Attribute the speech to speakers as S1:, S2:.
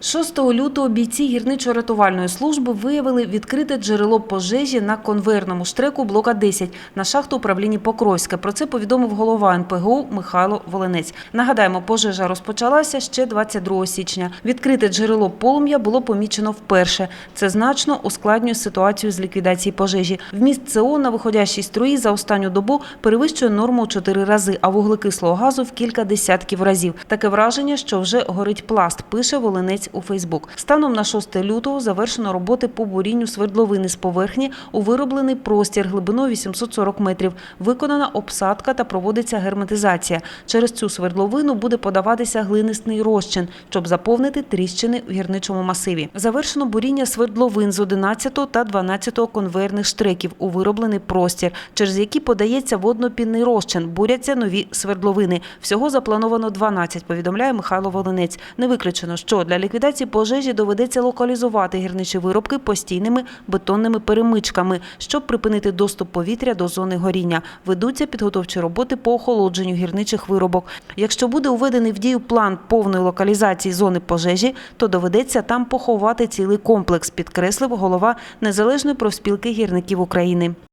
S1: 6 лютого бійці гірничо-рятувальної служби виявили відкрите джерело пожежі на конвейерному штреку блока 10 на шахту управління Покровське. Про це повідомив голова НПГУ Михайло Волинець. Нагадаємо, пожежа розпочалася ще 22 січня. Відкрите джерело полум'я було помічено вперше. Це значно ускладнює ситуацію з ліквідації пожежі. Вміст ЦО на виходящій струї за останню добу перевищує норму у 4 рази, а вуглекислого газу в кілька десятків разів. Таке враження, що вже горить пласт, пише Волинець у Фейсбук. Станом на 6 лютого завершено роботи по бурінню свердловини з поверхні у вироблений простір глибиною 840 метрів. Виконана обсадка та проводиться герметизація. Через цю свердловину буде подаватися глинистий розчин, щоб заповнити тріщини в гірничому масиві. Завершено буріння свердловин з 11 та 12 конвейерних штреків у вироблений простір, через які подається водно-пінний розчин. Буряться нові свердловини. Всього заплановано 12, повідомляє Михайло Волинець. Не виключено, що для ліквідації пожежі доведеться локалізувати гірничі виробки постійними бетонними перемичками, щоб припинити доступ повітря до зони горіння. Ведуться підготовчі роботи по охолодженню гірничих виробок. Якщо буде уведений в дію план повної локалізації зони пожежі, то доведеться там поховати цілий комплекс, підкреслив голова Незалежної профспілки гірників України.